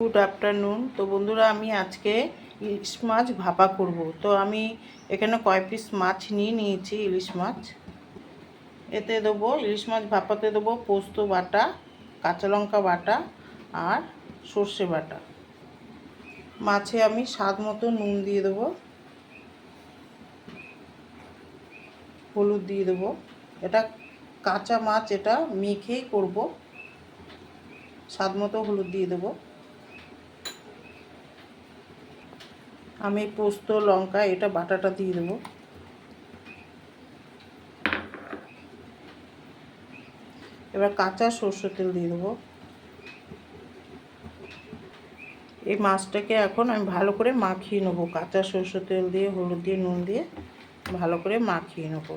Good afternoon তো বন্ধুরা, আমি আজকে ইলিশ মাছ ভাপা করব। তো আমি এখানে কয় পিস মাছ নিয়ে নিয়েছি ইলিশ মাছ। এতে দেবো ইলিশ মাছ ভাপাতে দেবো পোস্ত বাটা, কাঁচা লঙ্কা বাটা আর সর্ষে বাটা। মাছে আমি স্বাদ মতো নুন দিয়ে দেবো। হলুদ দিয়ে দেবো। এটা কাঁচা মাছ, এটা মেখেই করব। স্বাদ মতো হলুদ দিয়ে দেবো। আমি পোস্ত, লঙ্কা, এটা বাটাটা দিয়ে দেবো। এবার কাঁচা সর্ষে তেল দিয়ে দেবো। এই মাছটাকে এখন আমি ভালো করে মাখিয়ে নেব। কাঁচা সর্ষে তেল দিয়ে, হলুদ দিয়ে, নুন দিয়ে ভালো করে মাখিয়ে নেব।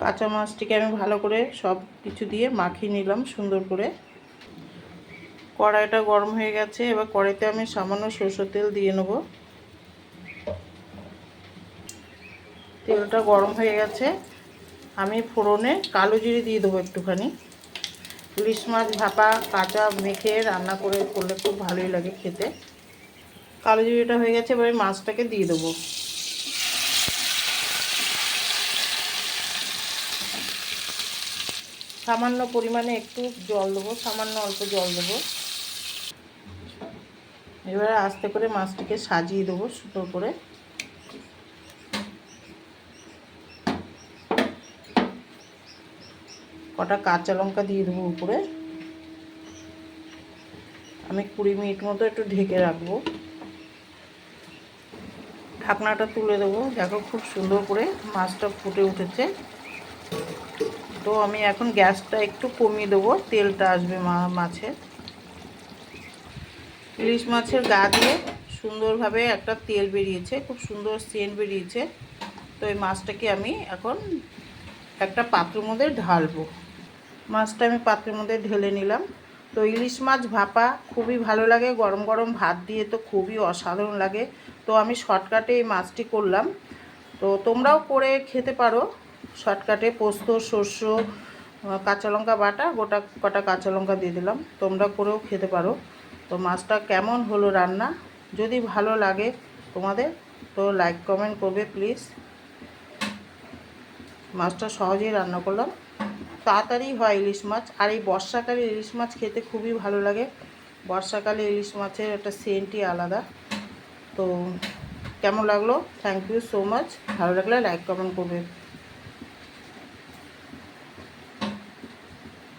কাঁচা মাছটিকে আমি ভালো করে সব কিছু দিয়ে মাখিয়ে নিলাম সুন্দর করে। কড়াইটা গরম হয়ে গেছে, এবার কড়াইতে আমি সামান্য সরষের তেল দিয়ে নেব। তেলটা গরম হয়ে গেছে, আমি ফোড়নে কালো জিরে দিয়ে দেবো একটুখানি। ইলিশ মাছ ভাপা, কাঁচা মেখে রান্না করে করলে খুব ভালোই লাগে খেতে। কালো জিরেটা হয়ে গেছে, এবার মাছটাকে দিয়ে দেবো। সামান্য পরিমাণে একটু জল দেবো, সামান্য অল্প জল দেবো। এবারে আস্তে করে মাছটিকে সাজিয়ে দেবো সুন্দর করে। কটা কাঁচা লঙ্কা দিয়ে দেবো উপরে। আমি কুড়ি মিনিট মতো একটু ঢেকে রাখব। ঢাকনাটা তুলে দেবো। দেখো খুব সুন্দর করে মাছটা ফুটে উঠেছে। তো আমি এখন গ্যাসটা একটু কমিয়ে দেবো। তেলটা আসবে মাছের। ইলিশ মাছের গা দিয়ে সুন্দরভাবে একটা তেল বেরিয়েছে, খুব সুন্দর সেন্ট বেরিয়েছে। তো এই মাছটাকে আমি এখন একটা পাত্রের মধ্যে ঢালবো। মাছটা আমি পাত্রের মধ্যে ঢেলে নিলাম। তো ইলিশ মাছ ভাপা খুবই ভালো লাগে, গরম গরম ভাত দিয়ে তো খুবই অসাধারণ লাগে। তো আমি শর্টকাটে এই মাছটি করলাম। তো তোমরাও করে খেতে পারো, শর্টকাটে পোস্ত শস্য কাঁচা লঙ্কা বাটা, গোটা কটা কাঁচা লঙ্কা দিয়ে দিলাম। তোমরা করেও খেতে পারো। তো মাছটা কেমন হলো রান্না? যদি ভালো লাগে তোমাদের, তো লাইক কমেন্ট করবে প্লিজ মাছটা সহজেই রান্না করলাম। তাড়াতাড়ি হয় ইলিশ মাছ, আর এই বর্ষাকালে ইলিশ মাছ খেতে খুবই ভালো লাগে। বর্ষাকালে ইলিশ মাছের একটা সেন্টই আলাদা। তো কেমন লাগল? থ্যাংক ইউ সো মাচ ভালো লাগলে লাইক কমেন্ট করবে।